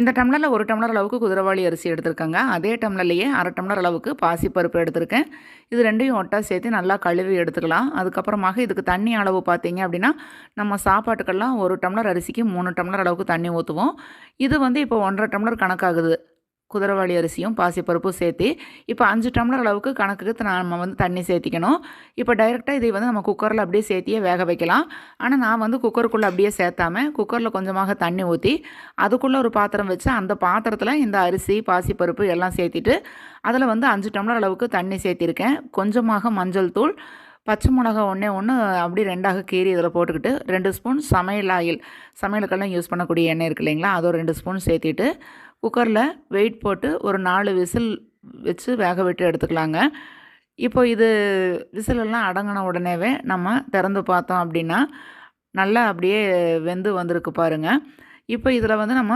இந்த டம்ளரில் ஒரு டம்ளர் அளவுக்கு குதிரைவாளி அரிசி எடுத்திருக்கேங்க. அதே டம்ளர்லேயே அரை டம்ளர் அளவுக்கு பாசிப்பருப்பு எடுத்திருக்கேன். இது ரெண்டையும் ஒட்டா சேர்த்து நல்லா கழுவி எடுத்துக்கலாம். அதுக்கப்புறமாக இதுக்கு தண்ணி அளவு பார்த்தீங்க அப்படின்னா நம்ம சாப்பாட்டுக்கெல்லாம் ஒரு டம்ளர் அரிசிக்கு மூணு டம்ளர் அளவுக்கு தண்ணி ஊற்றுவோம் இது வந்து இப்போ ஒன்றரை டம்ளர் கணக்காகுது. குதிரைவாளி அரிசியும் பாசிப்பருப்பும் சேர்த்து இப்போ அஞ்சு டம்ளர் அளவுக்கு கணக்குக்கு நம்ம வந்து தண்ணி சேர்த்திக்கணும். இப்போ டைரெக்டாக இதை வந்து நம்ம குக்கரில் அப்படியே சேர்த்தியே வேக வைக்கலாம். ஆனால் நான் வந்து குக்கருக்குள்ளே அப்படியே சேர்த்தாமல் குக்கரில் கொஞ்சமாக தண்ணி ஊற்றி அதுக்குள்ளே ஒரு பாத்திரம் வச்சு அந்த பாத்திரத்தில் இந்த அரிசி பாசிப்பருப்பு எல்லாம் சேர்த்திட்டு அதில் வந்து அஞ்சு டம்ளர் அளவுக்கு தண்ணி சேர்த்திருக்கேன். கொஞ்சமாக மஞ்சள் தூள் பச்சை மிளகா ஒன்றே ஒன்று அப்படி ரெண்டாக கீறி இதில் போட்டுக்கிட்டு ரெண்டு ஸ்பூன் சமையல் ஆயில் சமையலுக்கெல்லாம் யூஸ் பண்ணக்கூடிய எண்ணெய் இருக்கு இல்லைங்களா அது ஒரு ரெண்டு ஸ்பூன் சேர்த்திட்டு குக்கரில் வெயிட் போட்டு ஒரு நாலு விசில் வச்சு வேக விட்டு எடுத்துக்கலாங்க. இப்போ இது விசிலெல்லாம் அடங்கின உடனேவே நம்ம திறந்து பார்த்தோம் அப்படின்னா நல்லா அப்படியே வெந்து வந்திருக்கு பாருங்கள் இப்போ இதில் வந்து நம்ம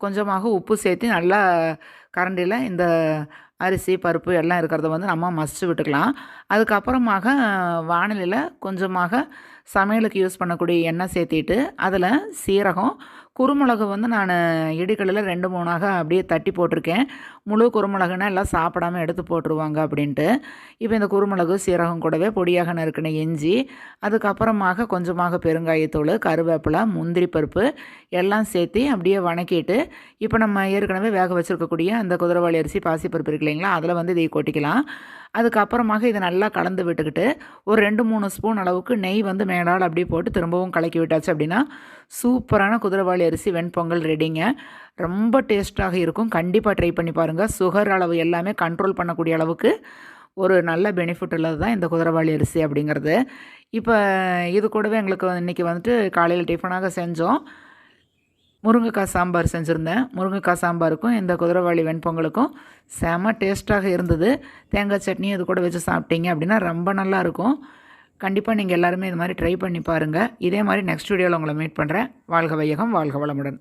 கொஞ்சமாக உப்பு சேர்த்து நல்லா கரண்டியில் இந்த அரிசி பருப்பு எல்லாம் இருக்கிறத வந்து நம்ம மசிச்சு விட்டுக்கலாம். அதுக்கப்புறமாக வானிலையில் கொஞ்சமாக சமையலுக்கு யூஸ் பண்ணக்கூடிய எண்ணெய் சேர்த்திட்டு அதில் சீரகம் குருமிளகு வந்து நான் இடிக்கல்லில் ரெண்டு மூணாக அப்படியே தட்டி போட்டிருக்கேன். முழு குருமிளகுன்னா எல்லாம் சாப்பிடாமல் எடுத்து போட்டுருவாங்க அப்படின்ட்டு. இப்போ இந்த குருமிளகு சீரகம் கூடவே பொடியாக நறுக்கின இஞ்சி அதுக்கப்புறமாக கொஞ்சமாக பெருங்காயத்தூள் கருவேப்பிலை முந்திரி பருப்பு எல்லாம் சேர்த்து அப்படியே வணக்கிட்டு இப்போ நம்ம ஏற்கனவே வேக வச்சுருக்கக்கூடிய அந்த குதிரவாளி அரிசி பாசிப்பருப்பு இருக்கு இல்லைங்களா? அதில் வந்து இதை கொட்டிக்கலாம். அதுக்கப்புறமாக இதை நல்லா கலந்து விட்டுக்கிட்டு ஒரு ரெண்டு மூணு ஸ்பூன் அளவுக்கு நெய் வந்து மேலால் அப்படியே போட்டு திரும்பவும் கலக்கி விட்டாச்சு அப்படின்னா சூப்பரான குதிரவாளி அரிசி வெண்பொங்கல் ரெடிங்க ரொம்ப டேஸ்ட்டாக இருக்கும். கண்டிப்பாக ட்ரை பண்ணி பாருங்கள் சுகர் அளவு எல்லாமே கண்ட்ரோல் பண்ணக்கூடிய அளவுக்கு ஒரு நல்ல பெனிஃபிட் உள்ளது தான் இந்த குதிரவாளி அரிசி அப்படிங்கிறது. இப்போ இது கூடவே எங்களுக்கு இன்றைக்கி வந்துட்டு காலையில் டிஃபனாக செஞ்சோம். முருங்கைக்காய் சாம்பார் செஞ்சுருந்தேன். முருங்கைக்காய் சாம்பாருக்கும் இந்த குதிரைவாளி வெண்பொங்கலுக்கும் செம டேஸ்ட்டாக இருந்தது. தேங்காய் சட்னி இது கூட வச்சு சாப்பிட்டீங்க அப்படின்னா ரொம்ப நல்லாயிருக்கும். கண்டிப்பாக நீங்கள் எல்லாருமே இது மாதிரி ட்ரை பண்ணி பாருங்கள் இதே மாதிரி நெக்ஸ்ட் வீடியோவில் உங்களை மீட் பண்ணுறேன் வாழ்க வையகம் வாழ்க வளமுடன்.